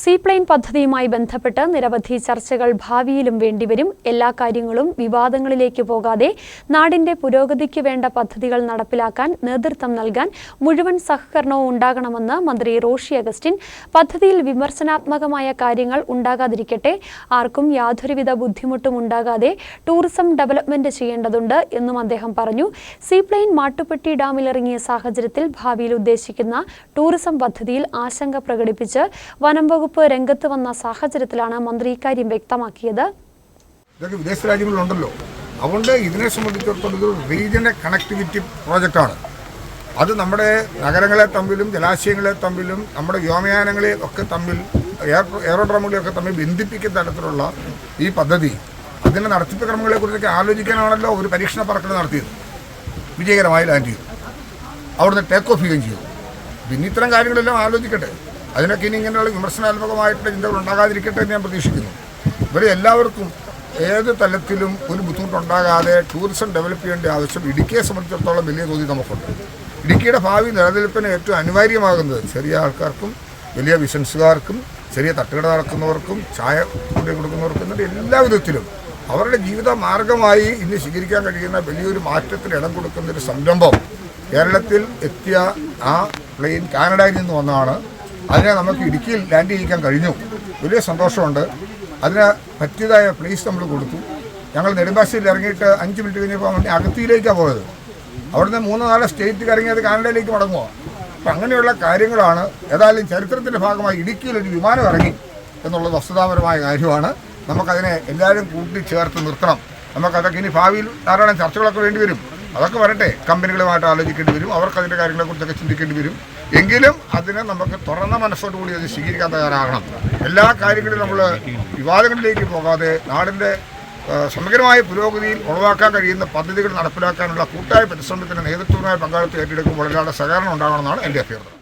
Seaplane പദ്ധതിയുമായി ബന്ധപ്പെട്ട് നിരവധി ചർച്ചകൾ ഭാവിയിലും വേണ്ടിവരും. എല്ലാ കാര്യങ്ങളും വിവാദങ്ങളിലേക്ക് പോകാതെ നാടിന്റെ പുരോഗതിക്ക് വേണ്ട പദ്ധതികൾ നടപ്പിലാക്കാൻ നേതൃത്വം നൽകാൻ മുഴുവൻ സഹകരണവും ഉണ്ടാകണമെന്ന് മന്ത്രി റോഷി അഗസ്റ്റിൻ. പദ്ധതിയിൽ വിമർശനാത്മകമായ കാര്യങ്ങൾ ഉണ്ടാകാതിരിക്കട്ടെ. ആർക്കും യാതൊരുവിധ ബുദ്ധിമുട്ടും ഉണ്ടാകാതെ ടൂറിസം ഡെവലപ്മെന്റ് ചെയ്യേണ്ടതുണ്ട് എന്നും അദ്ദേഹം പറഞ്ഞു. സീപ്ലെയിൻ മാട്ടുപ്പെട്ടി ഡാമിലിറങ്ങിയ സാഹചര്യത്തിൽ ഭാവിയിൽ ഉദ്ദേശിക്കുന്ന ടൂറിസം പദ്ധതിയിൽ ആശങ്ക പ്രകടിപ്പിച്ച് വനം വകുപ്പ് രംഗത്ത് വന്ന സാഹചര്യത്തിലാണ് മന്ത്രി ഇക്കാര്യം വ്യക്തമാക്കിയത്. ഇതൊക്കെ വിദേശ രാജ്യങ്ങളിലുണ്ടല്ലോ. അതുകൊണ്ട് ഇതിനെ സംബന്ധിച്ചിടത്തോളം ഇതൊരു റീജിയണൽ കണക്ടിവിറ്റി പ്രോജക്റ്റാണ് അത് നമ്മുടെ നഗരങ്ങളെ തമ്മിലും ജലാശയങ്ങളെ തമ്മിലും നമ്മുടെ വ്യോമയാനങ്ങളെ ഒക്കെ തമ്മിൽ എയറോഡ്രോമുകളെയൊക്കെ തമ്മിൽ ബന്ധിപ്പിക്കുന്ന തരത്തിലുള്ള ഈ പദ്ധതി. അതിന്റെ നടത്തിപ്പ് ക്രമങ്ങളെക്കുറിച്ചൊക്കെ ആലോചിക്കാനാണല്ലോ ഒരു പരീക്ഷണ പറക്കൽ നടത്തിയത്. വിജയകരമായി ലാൻഡ് ചെയ്തു. അവിടുന്ന് ടേക്ക് ഓഫ് ചെയ്യുകയും ചെയ്തു. പിന്നെ ഇത്തരം കാര്യങ്ങളെല്ലാം ആലോചിക്കട്ടെ. അതിനൊക്കെ ഇനി ഇങ്ങനെയുള്ള വിമർശനാത്മകമായിട്ടുള്ള ചിന്തകൾ ഉണ്ടാകാതിരിക്കട്ടെ എന്ന് ഞാൻ പ്രതീക്ഷിക്കുന്നു. ഇവരെ എല്ലാവർക്കും ഏത് തലത്തിലും ഒരു ബുദ്ധിമുട്ടുണ്ടാകാതെ ടൂറിസം ഡെവലപ്പ് ചെയ്യേണ്ട ആവശ്യം ഇടുക്കിയെ സംബന്ധിച്ചിടത്തോളം വലിയ തോതിൽ നമുക്കുണ്ട്. ഇടുക്കിയുടെ ഭാവി നിലനിൽപ്പിന് ഏറ്റവും അനിവാര്യമാകുന്നത് ചെറിയ ആൾക്കാർക്കും വലിയ ബിസിനസ്സുകാർക്കും ചെറിയ തട്ടുകട നടക്കുന്നവർക്കും ചായ കൊണ്ടു കൊടുക്കുന്നവർക്കും എന്നിട്ട് എല്ലാ വിധത്തിലും അവരുടെ ജീവിത മാർഗമായി ഇന്ന് സ്വീകരിക്കാൻ കഴിയുന്ന വലിയൊരു മാറ്റത്തിന് ഇടം കൊടുക്കുന്ന ഒരു സംരംഭം കേരളത്തിൽ എത്തിയ ആ പ്ലെയിൻ കാനഡയിൽ നിന്ന് വന്നതാണ്. അതിനെ നമുക്ക് ഇടുക്കിയിൽ ലാൻഡ് ചെയ്യിക്കാൻ കഴിഞ്ഞു. വലിയ സന്തോഷമുണ്ട്. അതിന് പറ്റിയതായ പ്ലേസ് നമ്മൾ കൊടുത്തു. ഞങ്ങൾ നെടുമ്പാശ്ശേരിയിൽ ഇറങ്ങിയിട്ട് അഞ്ച് മിനിറ്റ് കഴിഞ്ഞപ്പോൾ അകത്തിയിലേക്കാണ് പോയത്. അവിടുന്ന് മൂന്ന് നാല് സ്റ്റേറ്റ് ഇറങ്ങിയത് കാനഡയിലേക്ക് മടങ്ങുക അപ്പം അങ്ങനെയുള്ള കാര്യങ്ങളാണ് ഏതായാലും ചരിത്രത്തിന്റെ ഭാഗമായി ഇടുക്കിയിൽ ഒരു വിമാനം ഇറങ്ങി എന്നുള്ളത് വസ്തുതാപരമായ കാര്യമാണ്. നമുക്കതിനെ എല്ലാവരും കൂട്ടിച്ചേർത്ത് നിർത്തണം. നമുക്കതൊക്കെ ഇനി ഭാവിയിൽ ധാരാളം ചർച്ചകളൊക്കെ വേണ്ടി വരും. അതൊക്കെ വരട്ടെ. കമ്പനികളുമായിട്ട് ആലോചിക്കേണ്ടി വരും. അവർക്ക് അതിന്റെ കാര്യങ്ങളെക്കുറിച്ചൊക്കെ ചിന്തിക്കേണ്ടി വരും. എങ്കിലും അതിനെ നമുക്ക് തുറന്ന മനസ്സോടുകൂടി അത് സ്വീകരിക്കാൻ തയ്യാറാകണം. എല്ലാ കാര്യങ്ങളും നമ്മൾ വിവാദങ്ങളിലേക്ക് പോകാതെ നാടിന്റെ സമഗ്രമായ പുരോഗതിയിൽ ഉളവാക്കാൻ കഴിയുന്ന പദ്ധതികൾ നടപ്പിലാക്കാനുള്ള കൂട്ടായ പരിശ്രമത്തിന് നേതൃത്വമായ പങ്കാളിത്തം ഏറ്റെടുക്കുമ്പോൾ എല്ലാവരുടെ സഹകരണം ഉണ്ടാകണമെന്നാണ് എന്റെ അഭ്യർത്ഥന.